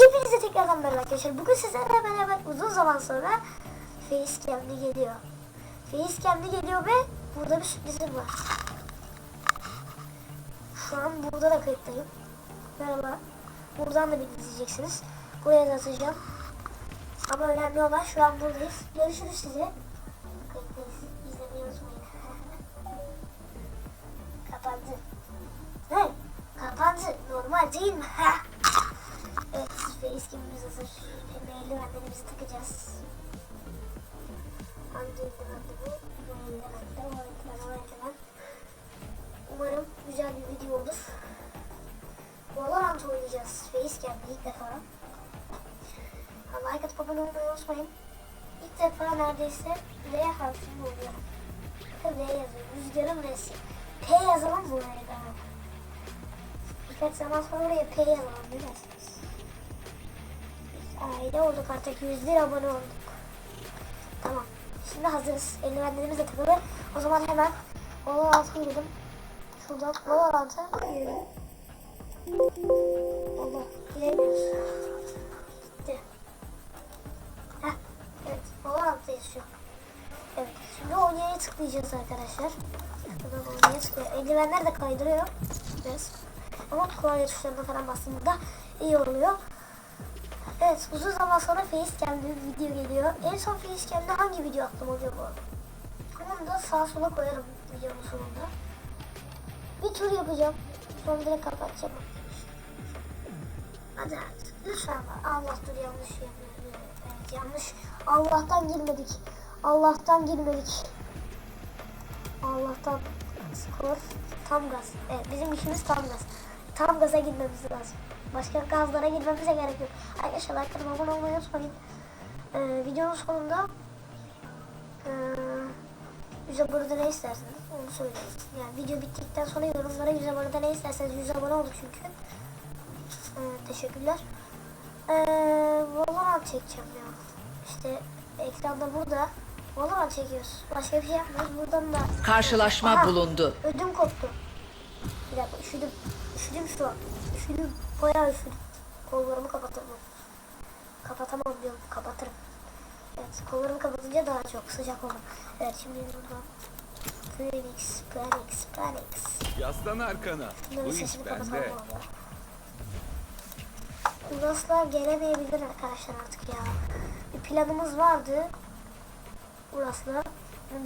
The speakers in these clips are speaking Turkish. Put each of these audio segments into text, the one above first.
Hepinize tekrardan merhaba arkadaşlar. Bugün sizlerle beraber uzun zaman sonra Facecam'li geliyor. Facecam'li geliyor ve burada bir sürprizim var. Şu an burada da kayıttayım. Merhaba. Buradan da beni izleyeceksiniz. Buraya da atacağım. Ama önemli olan şu an buradayız. Görüşürüz size. Kapandı. Ne? Kapandı. Normal değil mi? Ha? Evet, face kimimiz hazır. Hem eldivenlerimizi takacağız. Hangi eldivendi bu? Bu eldivende, o eldiven, o eldiven. Umarım güzel bir video olur. Valorant oynayacağız. Facecam'de ilk defa. Like atıp abone olmayı unutmayın. İlk defa neredeyse L harfini oluyor. Bakın L yazıyor. Rüzgarın L'si. P yazalım mı oraya da? Birkaç zaman sonra oraya P yazalım. Ne dersiniz? Aile olduk artık. 101 abone olduk. Tamam. Şimdi hazırız. Eldivenlerimiz de takılı. O zaman hemen Valorant'a girelim. Şuradan Valorant'a girelim. Allah. Giremiyoruz. Gitti. Heh. Evet. Valorant'tayız şu an. Evet. Şimdi oynayaya tıklayacağız arkadaşlar. Buradan oynayaya tıklıyor. Eldivenler de kaydırıyor. Biraz. Ama klavye tuşlarına falan bastığımda iyi oluyor. Evet uzun zaman sonra Facecam'de bir video geliyor. En son Facecam'de hangi video attım acaba? Onu da sağa sola koyarım videonun sonunda. Bir tur yapacağım. Sonra direkt kapatacağım. Hadi artık. Lütfen. Allah dur yanlış yapıyorum. Evet yanlış. Allah'tan girmedik. Allah'tan girmedik. Allah'tan skor tam gaz. Evet bizim işimiz tam gaz. Tam gaza girmemiz lazım. Başka gazlara girmemize gerek yok. Arkadaşlar like abone olmayı unutmayın. Ee, videonun sonunda ee, yüz abonede ne isterseniz onu söyleyin. Yani video bittikten sonra yorumlara yüz abonede ne isterseniz yüz abone oldu çünkü. Ee, teşekkürler. Ee, Valorant çekeceğim ya. İşte ekranda burada Valorant çekiyoruz. Başka bir şey yapmıyoruz. Buradan da Karşılaşma Aha, bulundu. Ödüm koptu. Bir dakika üşüdüm. Üşüdüm şu an. Üşüdüm. Bayağı üşüdüm. Kollarımı kapatırım. Kapatamam diyorum. Kapatırım. Evet kollarımı kapatınca daha çok sıcak olur. Evet şimdi buradan. Phoenix, Phoenix, Phoenix. Yaslan arkana. Bunların Bu iş bende. valla. Uraslar gelemeyebilir arkadaşlar artık ya. Bir planımız vardı. Uras'la.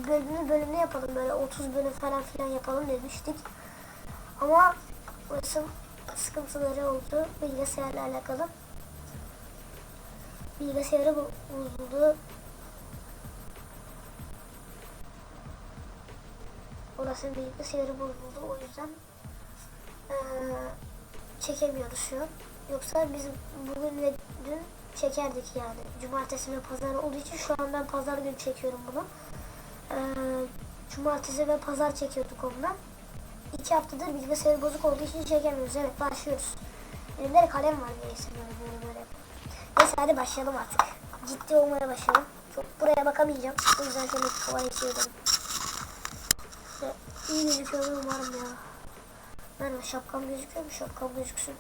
Bölümünü bölümünü yapalım böyle 30 bölüm falan filan yapalım demiştik. Ama Uras'ın sıkıntıları oldu bilgisayarla alakalı. Bilgisayarı bozuldu. Uras'ın bilgisayarı bozuldu o yüzden eee, çekemiyoruz şu an. Yoksa biz bugün ve dün çekerdik yani. Cumartesi ve pazar olduğu için şu an ben pazar günü çekiyorum bunu. Ee, cumartesi ve pazar çekiyorduk ondan. İki haftadır bilgisayarı bozuk olduğu için çekemiyoruz. Evet başlıyoruz. Elimde de kalem var neyse böyle böyle böyle. Neyse hadi başlayalım artık. Ciddi olmaya başlayalım. Çok buraya bakamayacağım. O yüzden şöyle kolay çevirdim. İşte iyi gözüküyor umarım ya. Merhaba şapkam gözüküyor mu? Şapkam gözüksün.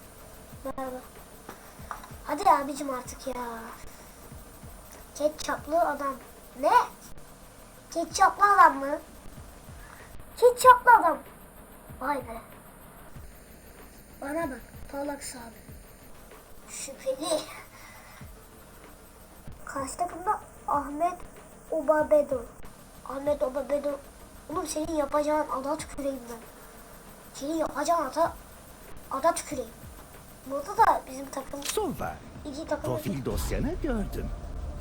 Merhaba. Hadi abicim artık ya. Ketçaplı adam. Ne? Ketçaplı adam mı? Ketçaplı adam. Vay be. Bana bak. Parlak abi. Şüpheli. Karşı takımda Ahmet Obabedo. Ahmet Obabedo. Oğlum senin yapacağın ada tüküreyim ben. Senin yapacağın ada, ada tüküreyim. Burada da bizim takım Sova, iki takım. profil dosyanı gördüm.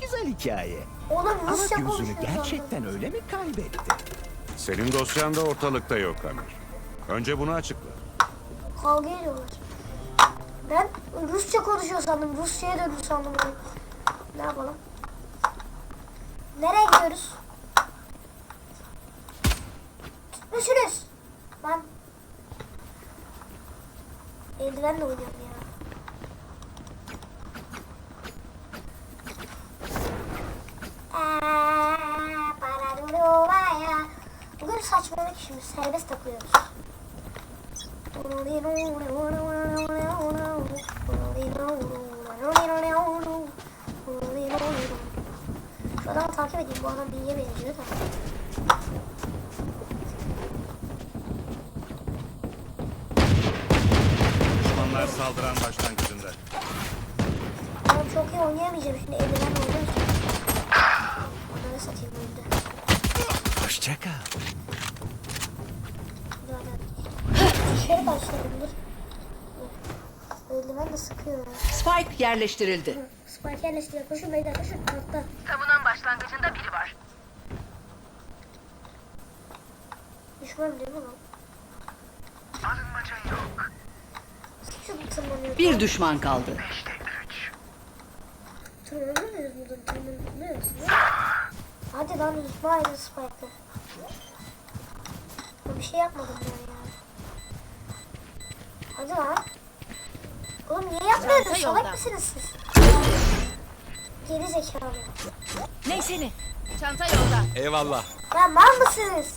Güzel hikaye. Oğlum Ama Rusça gözünü konuşuyor gerçekten öyle mi kaybetti? Senin dosyan da ortalıkta yok Amir. Önce bunu açıkla. Kavga ediyorlar. Ben Rusça konuşuyor sandım. Rusya'ya döndü sandım. Ne yapalım? Nereye gidiyoruz? Tutmuşsunuz. Ben eldivenle oynuyorum ya. Bugün saçmalık şimdi serbest şu adamı takip edeyim. Bu adam bilgiye benziyor da. Düşmanlar saldıran başlangıcında. Adam çok iyi oynayamayacağım. Şimdi evden oynayacağım. Onları satayım öldü. Hoşçakal. İşleri başladım. Eldiven de sıkıyor. Spike yerleştirildi. Spike yerleştiriyor. Koşun beyler koşun. Altta. Savunan başlangıcında biri var. Düşman değil mi lan? Alınmaca yok. Tırmanıyor. Bir düşman kaldı. İşte üç. Tırmanıyor muyuz burada? Tırmanıyoruz. Hadi lan İsmail Spike'ı. Ben bir şey yapmadım ben ya. Hadi lan. Oğlum niye yapmıyorsunuz? Salak mısınız siz? Geri zekalı. Neyse ne? Çanta yolda. Eyvallah. Ya mal mısınız?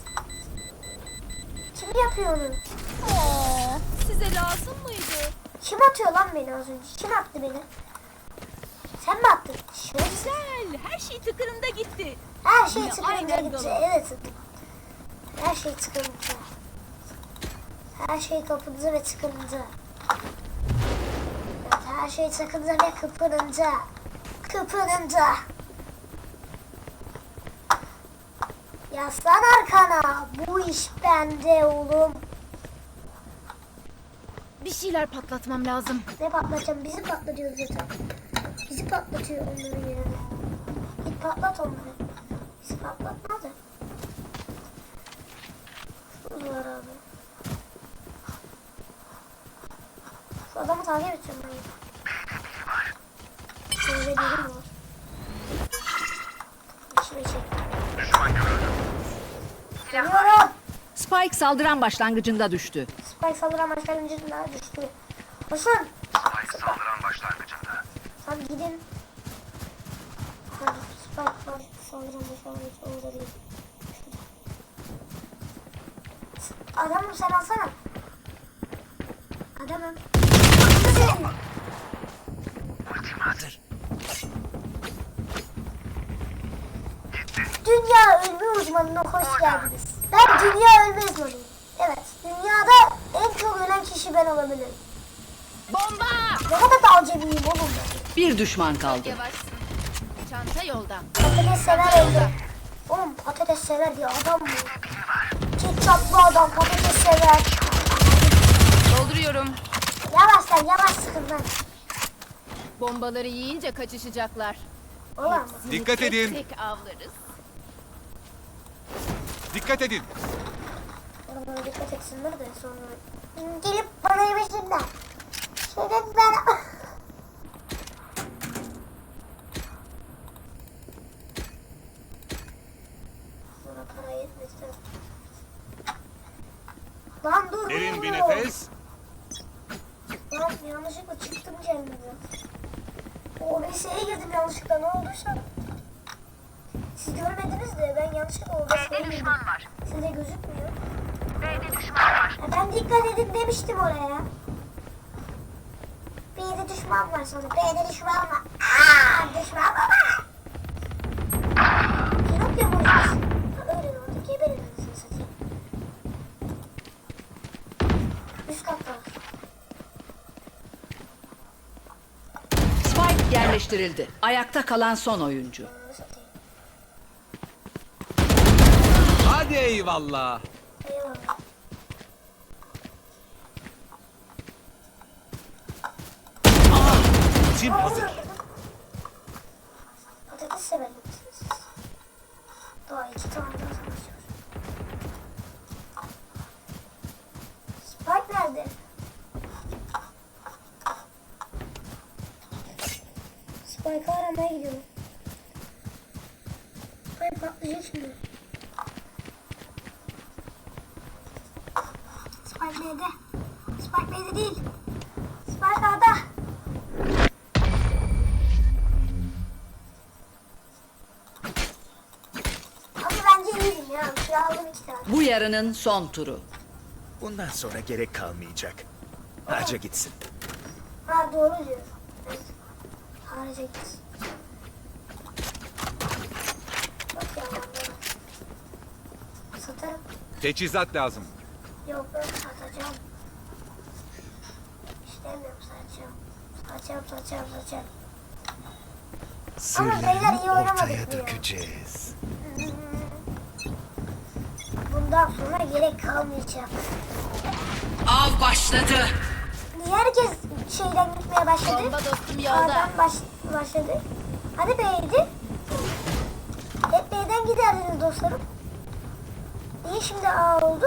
Kim yapıyor onu? Size lazım mıydı? Kim atıyor lan beni az önce? Kim attı beni? Sen mi attın? Şerefsiz. Güzel. Her şey tıkırında gitti. Her şey Yine tıkırınca aynen gitti. Evet. Her şey tıkırınca. Her şey kapınca ve tıkırınca. Evet, her şey tıkınca ve kıpırınca. Kıpırınca. Yaslan arkana. Bu iş bende oğlum. Bir şeyler patlatmam lazım. Ne patlatacağım? Bizi patlatıyor zaten. Bizi patlatıyor onların yerine. Git patlat onları. Bizi patlatma da. Şurada var abi. Şu adamı takip edeceğim ben. Şöyle biri mi var? Çek. Geliyorum. Spike saldıran başlangıcında düştü. Spike saldıran başlangıcında düştü. Koşun. Saldıran başlangıcında. Hadi gidin. Hadi Spike var. Saldıran başlangıcı orada değil. Adamım sen alsana. Adamım. Hazır. Dünya ölme uzmanına hoş geldiniz. Ben dünya ölme uzmanıyım. Evet, dünyada en çok ölen kişi ben olabilirim. Bomba! Ne kadar da acemiyim oğlum ben. Bir düşman kaldı. Yavaşsın. Çanta yolda. Patates sever öldü. Oğlum patates sever diye adam mı? Ketçaplı adam patates sever. Dolduruyorum. Yavaş lan yavaş sıkın lan. Bombaları yiyince kaçışacaklar. Oğlum. Dikkat edin. Tek avlarız. Dikkat edin. Bana dikkat etsinler de sonra. Gelip bana yemesinler. Şöyle ben... Lan dur. Derin bir nefes. Yanlışlıkla çıktım kendime. OBS'ye girdim yanlışlıkla ne olduysa. Siz görmediniz de ben yanlışlıkla OBS'ye girdim. var. Size gözükmüyor. B'de düşman var. Ya ben dikkat edin demiştim oraya. B'de düşman var sonra. B'de düşman var. Aaa düşman var. Pinokyo mu oynuyorsun? Ha, Öyle orada geberin anasını satayım. Üst katta var. Spike yerleştirildi. Ayakta kalan son oyuncu. Hadi eyvallah. Eyvallah. Tim hazır. Spike'ı aramaya gidiyorum. Spike patlayacak şimdi. Spike B'de. Spike B'de değil. Spike A'da. Ama bence iyiydim ya. Şu aldım iki tane. Bu yarının son turu. Bundan sonra gerek kalmayacak. Harca gitsin. Ha doğru Araca Satarım. Teçhizat lazım. Yok ben satacağım. İstemiyorum satacağım. Satacağım satacağım satacağım. Sırlarını ortaya dökeceğiz. Bundan sonra gerek kalmayacak. Av başladı. Şeyden gitmeye başladı? Bomba dostum yolda. A'dan baş, başladı. Hadi B'ydi. Hep B'den giderdiniz dostlarım. Niye şimdi A oldu?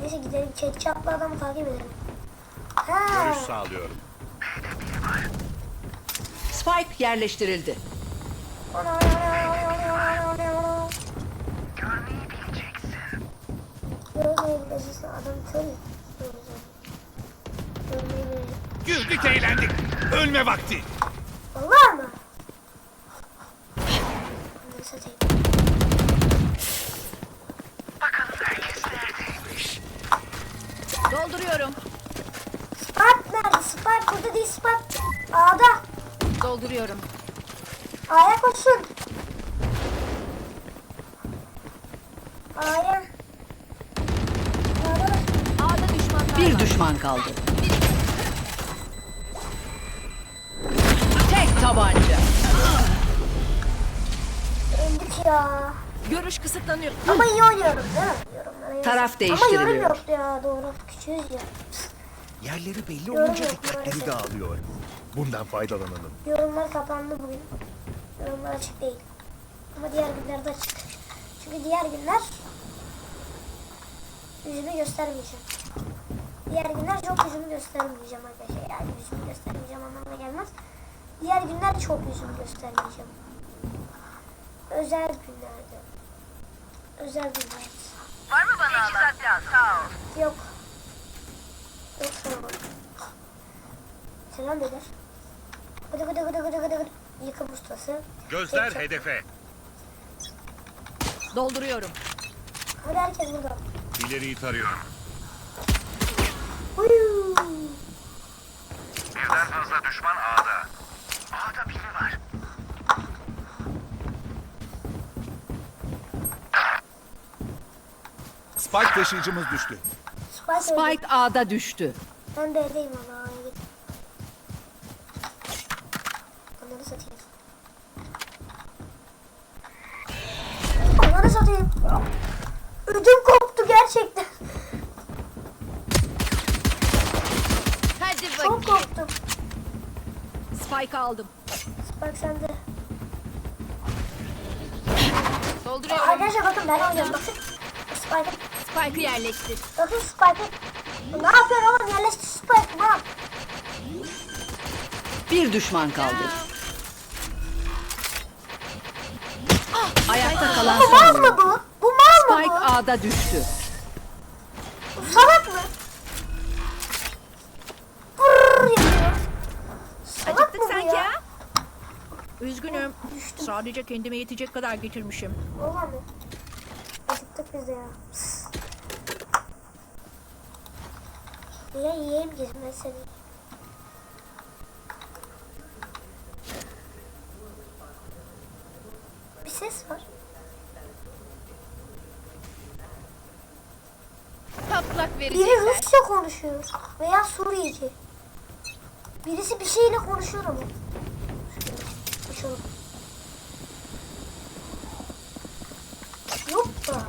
Neyse gidelim. Chat çatlı adamı takip edelim. Ha. Görüş sağlıyorum. Spike yerleştirildi. Görmeyi bileceksin. Adam kör. Görmeyi bileceksin. Güldük eğlendik. Ölme vakti. Valla mı? Bunları satayım. Dolduruyorum. Spark nerede? Spark burada değil Spark. A'da. Dolduruyorum. A'ya koşsun. A'ya. A'da. A'da düşmanlar Bir düşman kaldı. Görüş kısıtlanıyor. Ama iyi oynuyorum değil mi? Yorumlara. Taraf Ama yorum değiştiriliyor. yok ya doğru. Küçüğüz ya. Yerleri belli Yorum olunca yok, dikkatleri maalesef. dağılıyor. Bundan faydalanalım. Yorumlar kapandı bugün. Yorumlar açık değil. Ama diğer günlerde açık. Çünkü diğer günler yüzümü göstermeyeceğim. Diğer günler çok yüzümü göstermeyeceğim arkadaşlar. Yani yüzümü göstermeyeceğim anlamına gelmez. Diğer günler çok yüzümü göstermeyeceğim. Özel günlerde. Özel günlerde. Var mı bana lazım. Sağ ol. Yok. Yok sorma. Selam beyler. Gıdı gıdı gıdı gıdı gıdı gıdı. Yıkım ustası. Gözler Headshot. hedefe. Dolduruyorum. Hadi herkes burada. İleriyi tarıyorum. Uyuu. Birden fazla düşman A'da. A'da biri var. Spike taşıyıcımız düştü. Spike, Spike. Spike A'da düştü. Ben B'deyim valla. Git. Onları satayım. Onları satayım. Ödüm koptu gerçekten. Hadi Çok bakayım. koptum. Spike aldım. Spike sende. Dolduruyorum. Arkadaşlar bakın ben oynayacağım bakın. Spike. Spike'ı yerleştir. Bakın Spike'ı. Ne yapıyorsun oğlum? Yerleştir Spike. Ne yap? Bir düşman kaldı. Ayakta kalan Bu son mal mı bu? Bu mal mı Spike bu? A'da düştü. Bu salak mı? Brrr yapıyor. Salak Acıktık mı bu sanki ya? ha? Üzgünüm. Sadece kendime yetecek kadar getirmişim. Oha mı? Acıktık biz de ya. Pıs. Ki ben seni? Bir ses var. Patlak Biri verecekler. Rusça konuşuyor. Veya Suriyeci. Birisi bir şeyle konuşuyor ama. Şöyle. Yok da.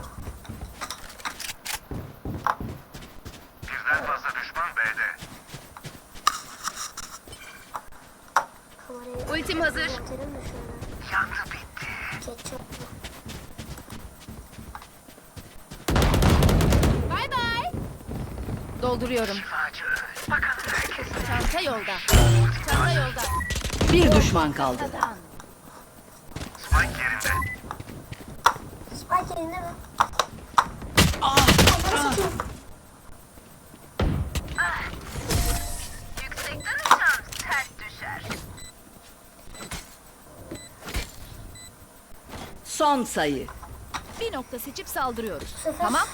Birden fazla düşman B'de. Kamerayı Ultim hazır. Yandı bitti. Ketçaplı. Bay bay. Dolduruyorum. Çanta yolda. Çanta yolda. Bir düşman kaldı. Spike yerinde. Spike elinde mi? Onları satayım. Son sayı. Bir nokta seçip saldırıyoruz. Tamam.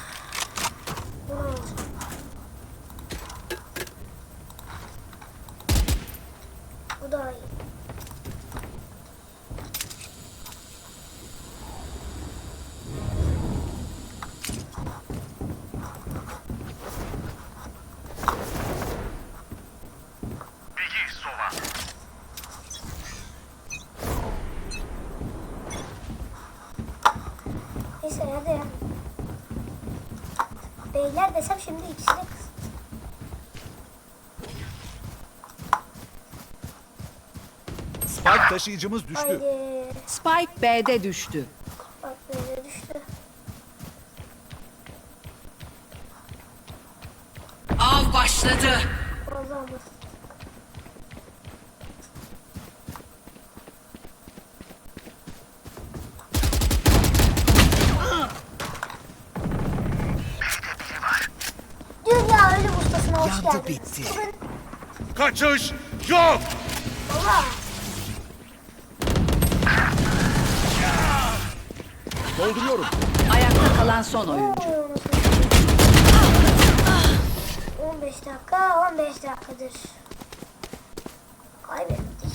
Beyler desem şimdi ikisi de kız. Spike taşıyıcımız düştü. Haydi. Spike B'de düştü. Bak böyle düştü. Av başladı. Vallahi mı? Dünya ölüm geldiniz. bitti. Kaçış yok. baba Dolduruyorum. Ayakta kalan son oyuncu. Oy, unutmuşum. 15 dakika 15 dakikadır. Kaybettik.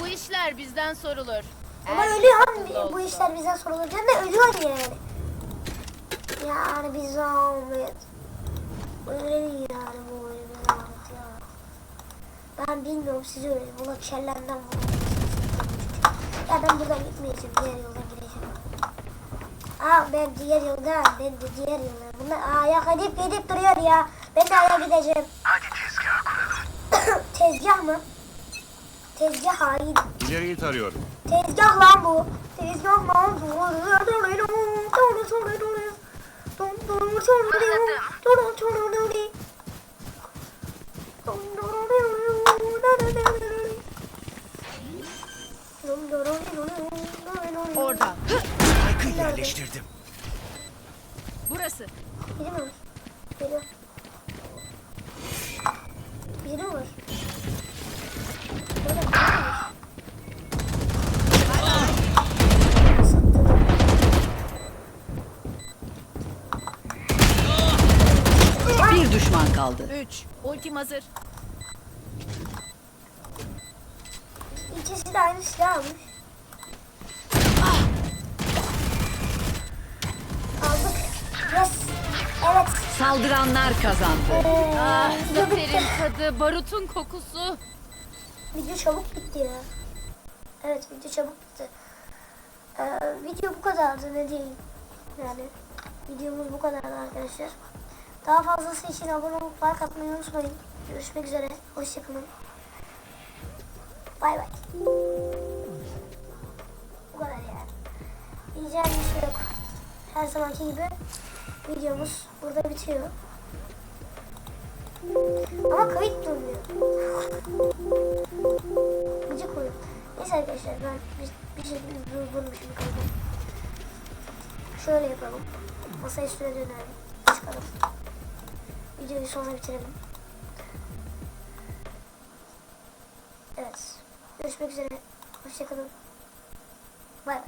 Bu işler bizden sorulur. Ama Erkek ölüyor akıllı bu işler bize sorulacak da ölüyor yani. Yani bir zahmet. Değil yani bu bir zahmet ya. Ben bilmiyorum siz öyle. Buna kellemden vurun. Ya ben buradan gitmeyeceğim. Diğer yoldan gideceğim. Aa ben diğer yoldan. Ben de diğer yoldan. Bunlar ayak edip gidip duruyor ya. Ben de ayağa gideceğim. Hadi tezgah kuralım. tezgah mı? Tezgah hain. İleriyi tarıyorum. Tezgah lan bu. Tezgah lan Orada. Spike'ı yerleştirdim. Burası. Biri var? Biri var. Düşman kaldı. 3. Ultim hazır. İkisi de aynı silah almış. Aldık. Yes. Evet. Saldıranlar kazandı. Ee, Ah, video bitti. zaferin tadı, barutun kokusu. Video çabuk bitti ya. Evet video çabuk bitti. Ee, video bu kadardı ne diyeyim. Yani videomuz bu kadardı arkadaşlar. Daha fazlası için abone olup like atmayı unutmayın. Görüşmek üzere. Hoşçakalın. Bay bay. Bu kadar yani. Diyeceğim bir şey yok. Her zamanki gibi videomuz burada bitiyor. Ama kayıt durmuyor. Gıcık oluyor. Neyse arkadaşlar ben bir, bir şekilde durdurmuşum kaydı. Şöyle yapalım. Masa üstüne dönelim. Çıkalım. Videoyu sonra bitirelim. Evet. Görüşmek üzere. Hoşçakalın. Bay bay.